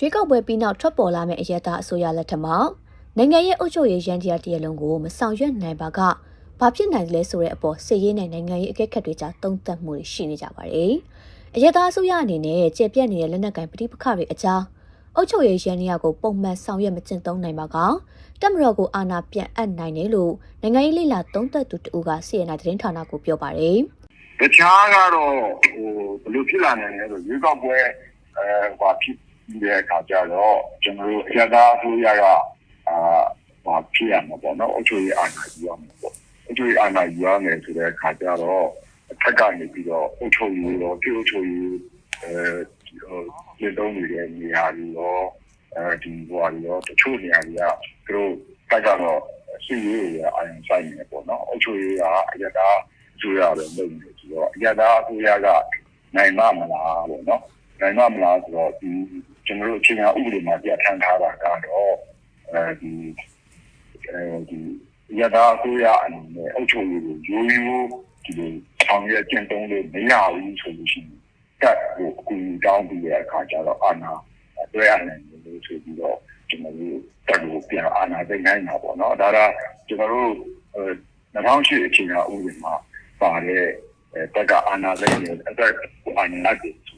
ရွေးကောက်ပွဲပြီးနောက်ထွက်ပေါ်လာမယ့်အရက်သားအစိုးရလက်ထက်မှာနိုင်ငံရဲ့အုပ်ချုပ်ရေးရန်တရားတရလုံးကိုမဆောင်ရွက်နိုင်ပါကဘာဖြစ်နိုင်လဲဆိုတဲ့အပေါ်စစ်ရေးနဲ့နိုင်ငံရေးအကဲခတ်တွေကြားတုံ့တက်မှုတွေရှိနေကြပါတယ်။အရက်သားအစိုးရအနေနဲ့ကျေပြတ်နေတဲ့လက်နက်ကင်ပဋိပက္ခတွေအကြားအုပ်ချုပ်ရေးရန်တရားကိုပုံမှန်ဆောင်ရွက်မကျင့်သုံးနိုင်ပါကတက်မတော်ကိုအာဏာပြန်အပ်နိုင်တယ်လို့နိုင်ငံရေးလှိလာတုံးသက်သူတူကစီရင်နာသတင်းဌာနကိုပြောပါတယ်တခြားကတော့ဟိုဘယ်လိုဖြစ်လာနိုင်လဲဆိုရွေးကောက်ပွဲအဲဟိုဖြစ် တဲ့အခါကျတော့ကျွန်တော်တို့အရသာအစိုးရကအာဟိုဖြစ်ရမှာပေါ့နော်အချို့ရအာဏာယူရမှာပေါ့အချို့ရအာဏာယူရမယ်ဆိုတဲ့အခါကျတော့အထက်ကနေပြီးတော့အချို့ရတော့ပြုအချို့ရအဲဒီဟိုကျေတုံးနေတဲ့နေရာတွေရောအဲဒီဟိုအရောတချို့နေရာတွေကသူတို့တက်ကတော့စီရေးရအာရုံစိုက်နေပေါ့နော်အချို့ရကအရသာအစိုးရပဲလုပ်နေဆိုတော့အရသာအစိုးရကနိုင်မမလားပေါ့နော်နိုင်မမလားဆိုတော့ဒီ ကျွန်တော်တို့အခြေခံဥပဒေမှာပြဋ္ဌာန်းထားတာကတော့အဲဒီအဲဒီရတာကိုရအနေနဲ့အုပ်ချုပ်ရေးကိုရိုးရိုးဒီလိုဆောင်ရွက်ကျင့်သုံးလို့မရဘူးဆိုလို့ရှိရင်တက်ကိုအကူအညီတောင်းပြီးတဲ့အခါကျတော့အာဏာတွဲရနိုင်တယ်လို့ဆိုပြီးတော့ကျွန်တော်တို့တက်ကိုပြန်အာဏာသိမ်းနိုင်တာပေါ့နော်ဒါကကျွန်တော်တို့2008အခြေခံဥပဒေမှာပါတဲ့တက်ကအာဏာသိမ်းတဲ့အတွက်အာဏာသိမ်းဆိုတော့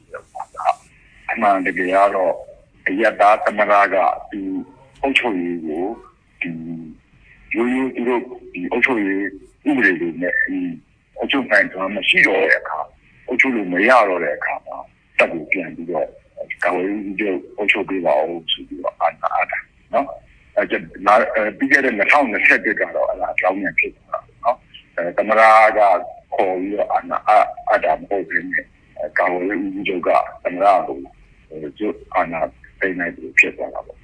အမှန်တကယ်ကတော့အယက်သားသမရကဒီအုပ်ချုပ်ရေးကိုဒီရိုးရိုးသူတို့ဒီအုပ်ချုပ်ရေးဥပဒေတွေနဲ့ဒီအုပ်ချုပ်နိုင်တော့မရှိတော့တဲ့အခါအုပ်ချုပ်လို့မရတော့တဲ့အခါမှာတက်ကိုပြန်ပြီးတော့ကာဝေးကြီးတို့အုပ်ချုပ်ပေးပါအောင်ဆိုပြီးတော့အာဏာအတာနော်အဲကျနာပြီးခဲ့တဲ့2021ကတော့အလားကြောင်းမြန်ဖြစ်သွားတာနော်အဲသမရကခေါ်ပြီးတော့အာဏာအတာမဟုတ်ဘူးကာဝေးကြီးတို့ကသမရကိုကျ အာဏာသိမ်းနိုင်ပြီးဖြစ်သွားတာပေါ့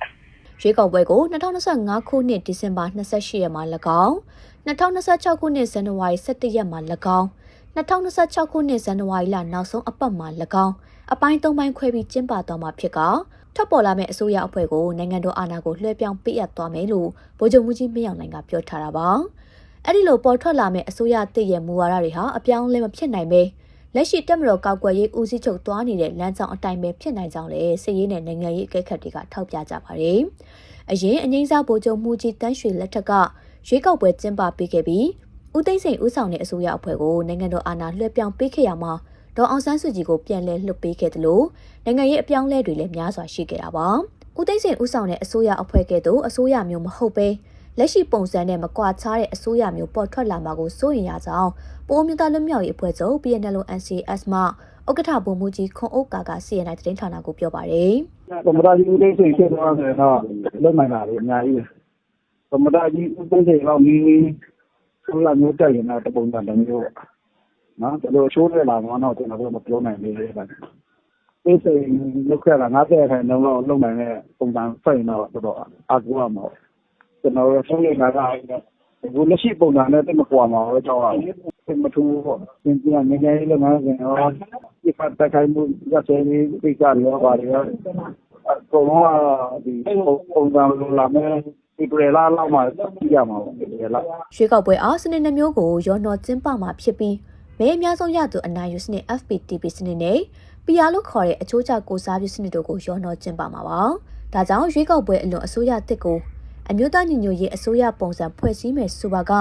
ရွေးကောက်ပွဲကို2025ခုနှစ်ဒီဇင်ဘာ28ရက်မှာ၎င်း2026ခုနှစ်ဇန်နဝါရီ17ရက်မှာ၎င်း2026ခုနှစ်ဇန်နဝါရီလနောက်ဆုံးအပတ်မှာ၎င်းအပိုင်း၃ပိုင်းခွဲပြီးကျင်းပသွားမှာဖြစ်ကထွက်ပေါ်လာမယ့်အစိုးရအဖွဲ့ကိုနိုင်ငံတော်အာဏာကိုလွှဲပြောင်းပေးအပ်သွားမယ်လို့ဗိုလ်ချုပ်မှုကြီးမင်းအောင်လှိုင်ကပြောထားတာပါအဲ့ဒီလိုပေါ်ထွက်လာမယ့်အစိုးရတည်ရဲ့မူဝါဒတွေဟာအပြောင်းအလဲမဖြစ်နိုင်ပဲ လက်ရှိတက်မတော်ကောက်ွယ်ရေးဦးစီးချုပ်သွားနေတဲ့လမ်းကြောင်းအတိုင်းပဲဖြစ်နိုင်ကြောင်းလည်းစစ်ရေးနဲ့နိုင်ငံရေးအကဲခတ်တွေကထောက်ပြကြပါတယ်။အရင်အငိမ့်စားဗိုလ်ချုပ်မှုကြီးတန်းရွှေလက်ထက်ကရွေးကောက်ပွဲကျင်းပပေးခဲ့ပြီးဦးသိန်းစိန်ဦးဆောင်တဲ့အစိုးရအဖွဲ့ကိုနိုင်ငံတော်အာဏာလွှဲပြောင်းပေးခဲ့ရမှာဒေါ်အောင်ဆန်းစုကြည်ကိုပြန်လည်လွှတ်ပေးခဲ့တယ်လို့နိုင်ငံရေးအပြောင်းလဲတွေလည်းများစွာရှိခဲ့တာပါ။ဦးသိန်းစိန်ဦးဆောင်တဲ့အစိုးရအဖွဲ့ကဲ့သို့အစိုးရမျိုးမဟုတ်ပဲ လက်ရှိပုံစံနဲ့မကွာခြားတဲ့အစိုးရမျိုးပေါ်ထွက်လာမှာကိုစိုးရင်ရကြောင်းပိုးမြသားလွတ်မြောက်ရေးအဖွဲ့ချုပ် PNL NCS မှဥက္ကဋ္ဌဗိုလ်မှူးကြီးခွန်အုပ်ကာက CNI သတင်းဌာနကိုပြောပါတယ်သမ္မတကြီးဦးသိန်းစိန်ဖြစ်သွားတယ်တော့လွတ်နိုင်တာလေအများကြီးပဲသမ္မတကြီးဦးသိန်းစိန်တော့ဒီဆိုလာမျိုးတက်ရင်တော့တပုံစံတစ်မျိုးပေါ့နော်ဒါလိုချိုးရလာတော့ကျွန်တော်တို့မပြောနိုင်သေးဘူးဗျသိစိန်လောက်ခဲ့တာ90ခိုင်နှုန်းတော့လုံနိုင်တဲ့ပုံစံဖိတ်တော့တော်တော်အကူရမှာ ကျွန်တော်တို့ဆုံးနေတာကဒီလက်ရှိပုံစံနဲ့တိတ်မကွာမှာတော့ကြောက်ရတယ်မထူးပေါ့သင်ပြနေနေလို့ငါကရောဒီပတ်တခိုင်မှုရတဲ့ဒီကိစ္စရောပါရောအကုန်လုံးဒီပုံစံလိုလာမယ်ဒီပြည်လာလောက်မှကြည့်ရမှာပေါ့ဒီပြည်လာရွှေကောက်ပွဲအားစနစ်နှမျိုးကိုရောနှောကျင်းပမှာဖြစ်ပြီးမဲအများဆုံးရသူအနိုင်ယူစနစ် FPTP စနစ်နဲ့ PR လို့ခေါ်တဲ့အချိုးကျကိုစားပြုစနစ်တို့ကိုရောနှောကျင်းပမှာပါ။ဒါကြောင့်ရွေးကောက်ပွဲအလွန်အစိုးရတစ်ကို အမျိုးသားညီညွတ်ရေးအစိုးရပုံစံဖွဲ့စည်းမယ်ဆိုပါက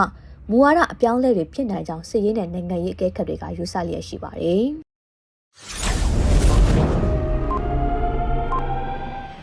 မူဝါဒအပြောင်းလဲတွေဖြစ်နိုင်ကြောင်းစစ်ရေးနဲ့နိုင်ငံရေးအကဲခတ်တွေကယူဆလျက်ရှိပါတယ်။